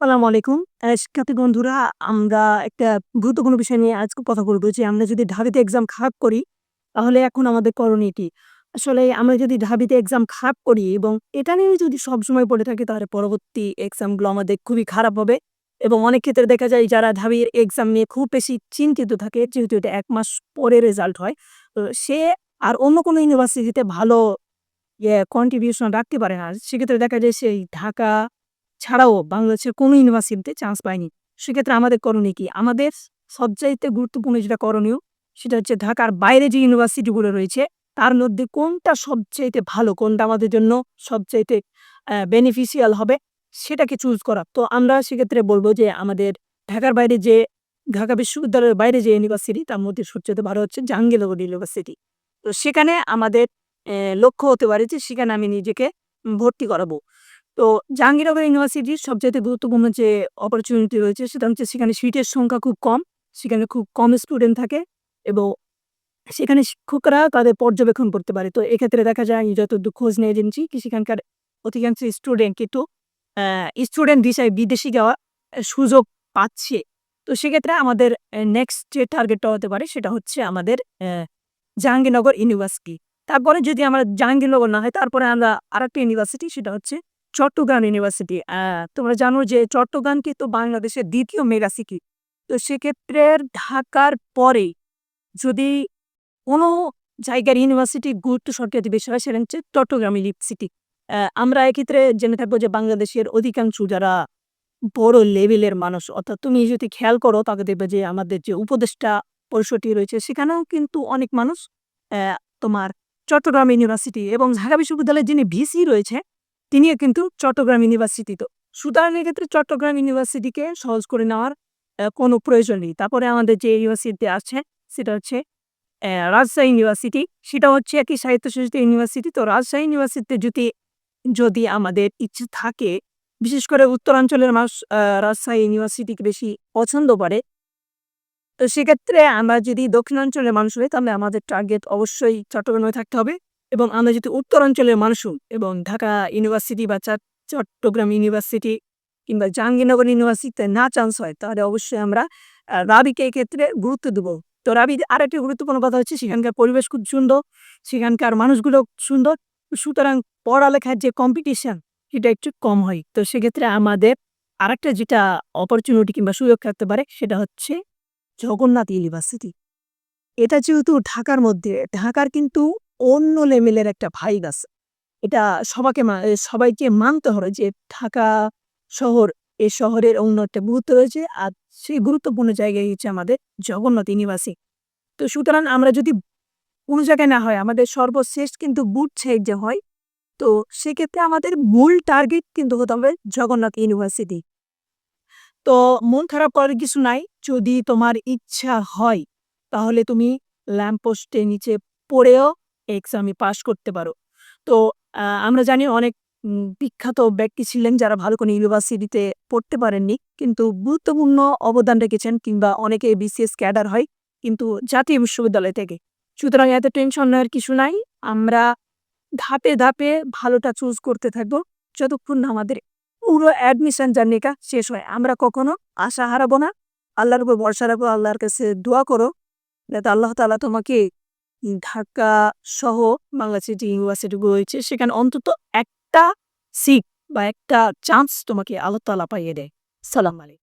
আসসালামু আলাইকুম। শিক্ষার্থী বন্ধুরা, আমরা একটা গুরুত্বপূর্ণ বিষয় নিয়ে আজকে কথা বলব যে আমরা যদি ঢাবিতে এক্সাম খারাপ করি, তাহলে এখন আমাদের করণীয় কি? আসলে আমরা যদি ঢাবিতে এক্সাম খারাপ করি এবং এটা নিয়ে যদি সবসময় পড়ে থাকি তাহলে পরবর্তী এক্সামগুলো আমাদের খুবই খারাপ হবে এবং অনেক ক্ষেত্রে দেখা যায় যারা ঢাবির এক্সাম নিয়ে খুব বেশি চিন্তিত থাকে যেহেতু এটা এক মাস পরে রেজাল্ট হয়। তো সে আর অন্য কোনো ইউনিভার্সিটিতে ভালো ইয়ে কন্ট্রিবিউশন রাখতে পারে না। সেক্ষেত্রে দেখা যায় সেই ঢাকা ছাড়াও বাংলাদেশের কোনো ইউনিভার্সিটিতে চান্স পায়নি। সেক্ষেত্রে আমাদের করণীয় কি? আমাদের সবচাইতে গুরুত্বপূর্ণ যেটা করণীয় সেটা হচ্ছে ঢাকার বাইরে যে ইউনিভার্সিটিগুলো রয়েছে তার মধ্যে কোনটা সবচাইতে ভালো, কোনটা আমাদের জন্য সবচাইতে বেনিফিশিয়াল হবে সেটাকে চুজ করা। তো আমরা সেক্ষেত্রে বলব যে আমাদের ঢাকার বাইরে যে ঢাকা বিশ্ববিদ্যালয়ের বাইরে যে ইউনিভার্সিটি তার মধ্যে সবচাইতে ভালো হচ্ছে জাহাঙ্গীরনগর ইউনিভার্সিটি। তো সেখানে আমাদের লক্ষ্য হতে পারে যে সেখানে আমি নিজেকে ভর্তি করাবো। তো জাহাঙ্গীরনগর ইউনিভার্সিটির সবচাইতে গুরুত্বপূর্ণ যে অপরচুনিটি রয়েছে সেটা হচ্ছে সেখানে সিটের সংখ্যা খুব কম। সেখানে খুব কম স্টুডেন্ট থাকে এবং সেখানে শিক্ষকরা তাদের পর্যবেক্ষণ করতে পারে। তো এক্ষেত্রে দেখা যায় আমি যতদূর খোঁজ নিয়ে জেনেছি কি সেখানকার অধিকাংশ স্টুডেন্ট কিন্তু স্টুডেন্ট ভিসায় বিদেশি যাওয়ার সুযোগ পাচ্ছে। তো সেক্ষেত্রে আমাদের নেক্সট যে টার্গেটটা হতে পারে সেটা হচ্ছে আমাদের জাহাঙ্গীরনগর ইউনিভার্সিটি। তারপরে যদি আমরা জাহাঙ্গীরনগর না হয় তারপরে আমরা আরেকটা ইউনিভার্সিটি সেটা হচ্ছে চট্টগ্রাম ইউনিভার্সিটি। তোমরা জানো যে চট্টগ্রাম কিন্তু বাংলাদেশের দ্বিতীয় মেগা সিটি। তো সেক্ষেত্রে ঢাকার পরে যদি কোনো জায়গার ইউনিভার্সিটি গুরুত্ব সবচাইতে বেশি হয়, সেটা হচ্ছে চট্টগ্রাম ইউনিভার্সিটি। আমরা এক্ষেত্রে জেনে থাকব যে বাংলাদেশের অধিকাংশ যারা বড় লেভেলের মানুষ, অর্থাৎ তুমি যদি খেয়াল করো, তাকে দেখবে যে আমাদের যে উপদেষ্টা পরিষদটি রয়েছে, সেখানেও কিন্তু অনেক মানুষ তোমার চট্টগ্রাম ইউনিভার্সিটি এবং ঢাকা বিশ্ববিদ্যালয়ের যিনি ভিসি রয়েছে তিনিও কিন্তু চট্টগ্রাম ইউনিভার্সিটি। তো সুতরাং এক্ষেত্রে চট্টগ্রাম ইউনিভার্সিটিকে সহজ করে নেওয়ার কোনো প্রয়োজন নেই। তারপরে আমাদের যে ইউনিভার্সিটিতে আছে, সেটা হচ্ছে রাজশাহী ইউনিভার্সিটি। সেটা হচ্ছে একই স্বায়ত্তশাসিত ইউনিভার্সিটি। তো রাজশাহী ইউনিভার্সিটিতে যদি যদি আমাদের ইচ্ছে থাকে, বিশেষ করে উত্তরাঞ্চলের মানুষ রাজশাহী ইউনিভার্সিটিকে বেশি পছন্দ করে। তো সেক্ষেত্রে আমরা যদি দক্ষিণাঞ্চলের মানুষ হই, তাহলে আমাদের টার্গেট অবশ্যই চট্টগ্রামে থাকতে হবে এবং আমরা যদি উত্তরাঞ্চলের মানুষ এবং ঢাকা ইউনিভার্সিটি বা চট্টগ্রাম ইউনিভার্সিটি কিংবা জাহাঙ্গীরনগর ইউনিভার্সিটিতে না চান্স হয় তাহলে অবশ্যই আমরা রাবিকে এক্ষেত্রে গুরুত্ব দেবো। তো রাবির আরেকটি গুরুত্বপূর্ণ কথা হচ্ছে সেখানকার পরিবেশ খুব সুন্দর, সেখানকার মানুষগুলো সুন্দর। সুতরাং পড়ালেখার যে কম্পিটিশন সেটা একটু কম হয়। তো সেক্ষেত্রে আমাদের আরেকটা যেটা অপরচুনিটি কিংবা সুযোগ থাকতে পারে সেটা হচ্ছে জগন্নাথ ইউনিভার্সিটি। এটা যেহেতু ঢাকার মধ্যে, ঢাকার কিন্তু অন্য লেভেলের একটা ভাইব আছে। এটা সবাকে সবাইকে মানতে হবে যে ঢাকা শহর, এ শহরের অন্য একটা গুরুত্ব রয়েছে। আর সেই গুরুত্বপূর্ণ জায়গায় হচ্ছে আমাদের জগন্নাথ ইউনিভার্সিটি। তো সুতরাং আমরা যদি কোনো জায়গায় না হয় আমাদের সর্বশ্রেষ্ঠ কিন্তু বুট সাইড যে হয়, তো সেক্ষেত্রে আমাদের মূল টার্গেট কিন্তু হতে হবে জগন্নাথ ইউনিভার্সিটি। তো মন খারাপ করার কিছু নাই। যদি তোমার ইচ্ছা হয় তাহলে তুমি ল্যাম্প পোস্টের নিচে পড়েও এক্সামে পাস করতে পারো। তো আমরা জানি অনেক বিখ্যাত ব্যক্তি ছিলেন যারা ভালো কোনো ইউনিভার্সিটিতে পড়তে পারেননি। কিন্তু গুরুত্বপূর্ণ অবদান রেখেছেন কিংবা অনেকে বিসিএস ক্যাডার হয় কিন্তু জাতীয় বিশ্ববিদ্যালয় থেকে। সুতরাং এত টেনশন নেওয়ার কিছু নাই। আমরা ধাপে, ধাপে ভালোটা চুজ করতে থাকব যতক্ষণ না আমাদের পুরো অ্যাডমিশন জার্নিটা শেষ হয়। আমরা কখনো আশা হারাবো না। আল্লাহর উপর ভরসা রাখো, আল্লাহর কাছে দোয়া করো যাতে আল্লাহ তাআলা তোমাকে ঢাকা সহ বাংলাদেশের যে ইউনিভার্সিটিগুলো রয়েছে, সেখানে অন্তত একটা সিট বা একটা চান্স তোমাকে আল্লাহ তাআলা পাইয়ে দেয়। সালাম আলাইকুম।